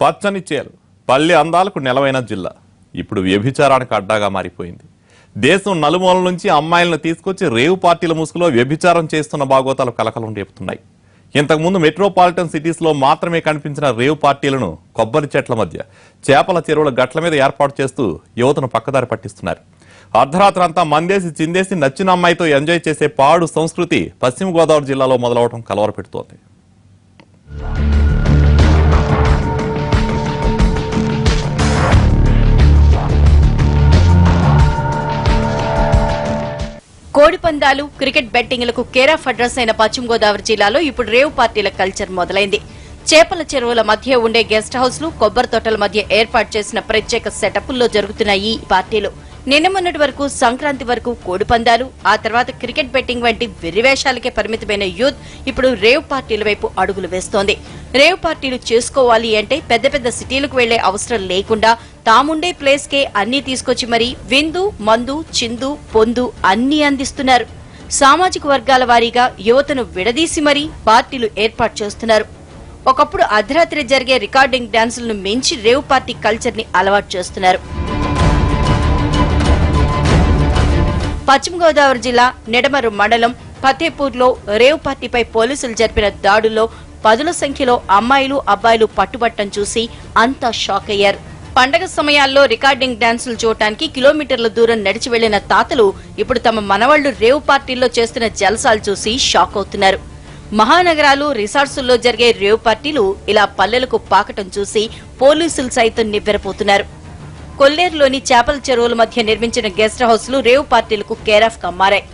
పచ్చని చేలు. పల్లె అందాలకు నెలవైన జిల్లా. ఇప్పుడు వ్యభిచారానికి అడ్డాగా మారిపోయింది. దేశం నలుమూల నుంచి అమ్మాయిలను తీసుకొచ్చి రేవు పార్టీల ముసుగులో వ్యభిచారం చేస్తున్న భాగోతాలు కలకలం రేపుతున్నాయి. ఇంతకుముందు మెట్రోపాలిటన్ సిటీస్లో మాత్రమే కనిపించిన రేవు పార్టీలను కొబ్బరి చెట్ల మధ్య చేపల చెరువుల గట్ల మీద ఏర్పాటు చేస్తూ యువతను పక్కదారి పట్టిస్తున్నారు. అర్ధరాత్రి అంతా మందేసి చిందేసి నచ్చిన అమ్మాయితో ఎంజాయ్ చేసే పాడు సంస్కృతి పశ్చిమ గోదావరి జిల్లాలో మొదలవడం కలవరపెడుతోంది. కోడిపందాలు క్రికెట్ బెట్టింగ్లకు కేరాఫ్ అడ్రస్ అయిన పశ్చిమ గోదావరి జిల్లాలో ఇప్పుడు రేవు పార్టీల కల్చర్ మొదలైంది. చేపల చెరువుల మధ్య ఉండే గెస్ట్ హౌస్లు కొబ్బరి తోటల మధ్య ఏర్పాటు చేసిన ప్రత్యేక సెటప్ల్లో జరుగుతున్నాయి ఈ పార్టీలు. నిన్న మొన్నటి వరకు సంక్రాంతి వరకు కోడి పందాలు ఆ తర్వాత క్రికెట్ బెట్టింగ్ వంటి వెర్రివేషాలకే పరిమితమైన యూత్ ఇప్పుడు రేవ్ పార్టీల వైపు అడుగులు వేస్తోంది. రేవ్ పార్టీలు చేసుకోవాలి అంటే పెద్ద పెద్ద సిటీలకు వెళ్ళే అవసరం లేకుండా తాముండే ప్లేస్ కే అన్ని తీసుకొచ్చి మరీ విందు మందు చిందు పొందు అన్ని అందిస్తున్నారు. సామాజిక వర్గాల వారీగా యువతను విడదీసి మరీ పార్టీలు ఏర్పాటు చేస్తున్నారు. ఒకప్పుడు అర్ధరాత్రి జరిగే రికార్డింగ్ డాన్సులను మించి రేవ్ పార్టీ కల్చర్ని అలవాటు చేస్తున్నారు. పశ్చిమ గోదావరి జిల్లా నిడమరు మండలం ఫతేపూర్లో రేవ్ పార్టీపై పోలీసులు జరిపిన దాడుల్లో పదుల సంఖ్యలో అమ్మాయిలు అబ్బాయిలు పట్టుబట్టం చూసి అంతా షాక్ అయ్యారు పండగ సమయాల్లో రికార్డింగ్ డాన్సులు చూడటానికి కిలోమీటర్ల దూరం నడిచి వెళ్ళిన తాతలు ఇప్పుడు తమ మనవళ్ళు రేవ్ పార్టీల్లో చేస్తున్న జలసాలు చూసి షాక్ అవుతున్నారు. మహానగరాలు రిసార్ట్సుల్లో జరిగే రేవ్ పార్టీలు ఇలా పల్లెలకు పాకటం చూసి పోలీసులు సైతం నివ్వెరపోతున్నారు. కొల్లేరులోని చేపల చెరువుల మధ్య నిర్మించిన గెస్ట్ హౌస్లు రేవ్ పార్టీలకు కేరాఫ్గా మారాయి.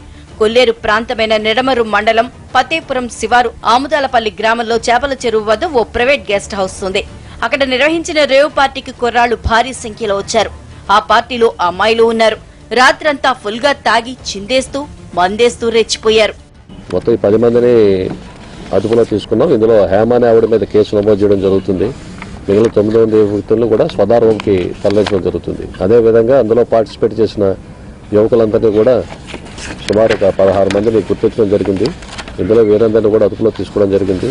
కొల్లేరు ప్రాంతమైన నిడమరు మండలం ఫతేపురం శివారు ఆముదాలపల్లి గ్రామంలో చేపల చెరువు వద్ద ఓ ప్రైవేట్ గెస్ట్ హౌస్ ఉంది. అక్కడ నిర్వహించిన రేవ్ పార్టీకి కుర్రాళ్ళు భారీ సంఖ్యలో వచ్చారు. ఆ పార్టీలో అమ్మాయిలు ఉన్నారు. రాత్రంతా ఫుల్గా తాగి చిందేస్తూ మందేస్తూ రెచ్చిపోయారు. మొత్తం ఈ పది మందిని అదుపులో తీసుకున్నాం. ఇందులో హేమ ఆవిడ మీద కేసు నమోదు చేయడం జరుగుతుంది. మిగిలిన తొమ్మిది మంది వ్యక్తులను కూడా స్వధార్వంకి తరలించడం జరుగుతుంది. అదేవిధంగా అందులో పార్టిసిపేట్ చేసిన యువకులందరినీ కూడా సుమారు ఒక పదహారు మందిని గుర్తించడం జరిగింది. ఇందులో వీరందరినీ కూడా అదుపులో తీసుకోవడం జరిగింది.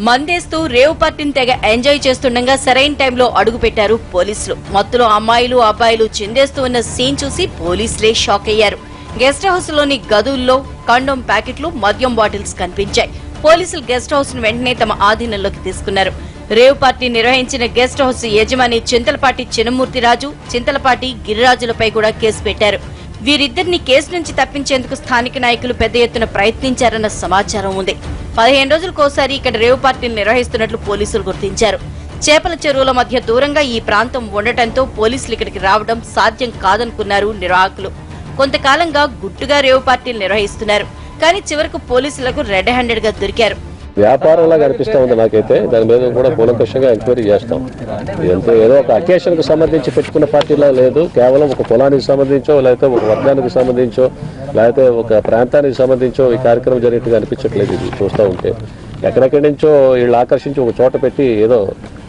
మందేస్తూ రేవ్ పార్టీని తెగ ఎంజాయ్ చేస్తుండగా సరైన టైంలో అడుగు పెట్టారు పోలీసులు. మత్తులో అమ్మాయిలు అబ్బాయిలు చిందేస్తూ ఉన్న సీన్ చూసి పోలీసులే షాక్ అయ్యారు. గెస్ట్ హౌస్లోని గదుల్లో కండోమ్ ప్యాకెట్లు మద్యం బాటిల్స్ కనిపించాయి. పోలీసులు గెస్ట్ హౌస్ను వెంటనే తమ ఆధీనంలోకి తీసుకున్నారు. రేవ్ పార్టీ నిర్వహించిన గెస్ట్ హౌస్ యజమాని చింతలపాటి చినమూర్తిరాజు చింతలపాటి గిరిరాజులపై కూడా కేసు పెట్టారు. వీరిద్దరిని కేసు నుంచి తప్పించేందుకు స్థానిక నాయకులు పెద్ద ఎత్తున ప్రయత్నించారన్న సమాచారం ఉంది. పదిహేను రోజులకోసారి ఇక్కడ రేవ్ పార్టీలు నిర్వహిస్తున్నట్లు పోలీసులు గుర్తించారు. చేపల చెరువుల మధ్య దూరంగా ఈ ప్రాంతం ఉండటంతో పోలీసులు ఇక్కడికి రావడం సాధ్యం కాదనుకున్నారు నిర్వాహకులు కొంతకాలంగా గుట్టుగా రేవు పార్టీలు నిర్వహిస్తున్నారు. కానీ చివరకు పోలీసులకు రెడ్ హ్యాండెడ్గా దొరికారు. వ్యాపారంలా కనిపిస్తూ ఉంది నాకైతే. దాని మీద కూడా కూలంకషంగా ఎంక్వైరీ చేస్తాం. ఎంతో ఏదో ఒక అకేషన్కు సంబంధించి పెట్టుకున్న పార్టీలా లేదు. కేవలం ఒక కులానికి సంబంధించో లేకపోతే ఒక వర్గానికి సంబంధించో లేకపోతే ఒక ప్రాంతానికి సంబంధించో ఈ కార్యక్రమం జరిగినట్టుగా అనిపించట్లేదు ఇది చూస్తూ ఉంటే. ఎక్కడెక్కడి నుంచో వీళ్ళు ఆకర్షించి ఒక చోట పెట్టి ఏదో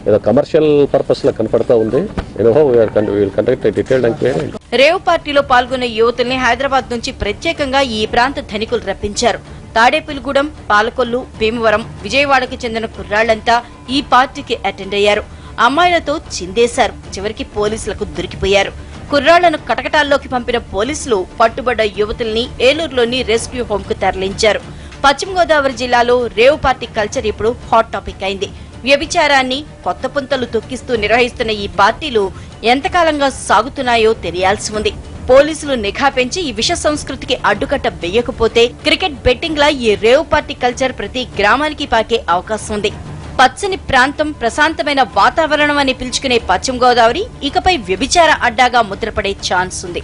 ఏదో కమర్షియల్ పర్పస్లా కనపడతా ఉంది. రేవ్ పార్టీలో పాల్గొనే యువతుల్ని హైదరాబాద్ నుంచి ప్రత్యేకంగా ఈ ప్రాంత ధనికులు రప్పించారు. తాడేపల్లిగూడెం పాలకొల్లు భీమవరం విజయవాడకు చెందిన కుర్రాళ్ళంతా ఈ పార్టీకి అటెండ్ అయ్యారు. అమ్మాయిలతో చిందేశారు. చివరికి పోలీసులకు దొరికిపోయారు. కుర్రాళ్ళను కటకటాల్లోకి పంపిన పోలీసులు పట్టుబడ్డ యువతుల్ని ఏలూరులోని రెస్క్యూ హోమ్కు తరలించారు. పశ్చిమ గోదావరి జిల్లాలో రేవ్ పార్టీ కల్చర్ ఇప్పుడు హాట్ టాపిక్ అయింది. వ్యభిచారాన్ని కొత్త పుంతలు తొక్కిస్తూ నిర్వహిస్తున్న ఈ పార్టీలు ఎంతకాలంగా సాగుతున్నాయో తెలియాల్సి ఉంది. పోలీసులు నిఘా పెంచి ఈ విష సంస్కృతికి అడ్డుకట్ట వేయకపోతే క్రికెట్ బెట్టింగ్ లా ఈ రేవ్ పార్టీ కల్చర్ ప్రతి గ్రామానికి పాకే అవకాశం ఉంది. పచ్చని ప్రాంతం ప్రశాంతమైన వాతావరణం అని పిలుచుకునే పశ్చిమ గోదావరి ఇకపై వ్యభిచార అడ్డాగా ముద్రపడే ఛాన్స్ ఉంది.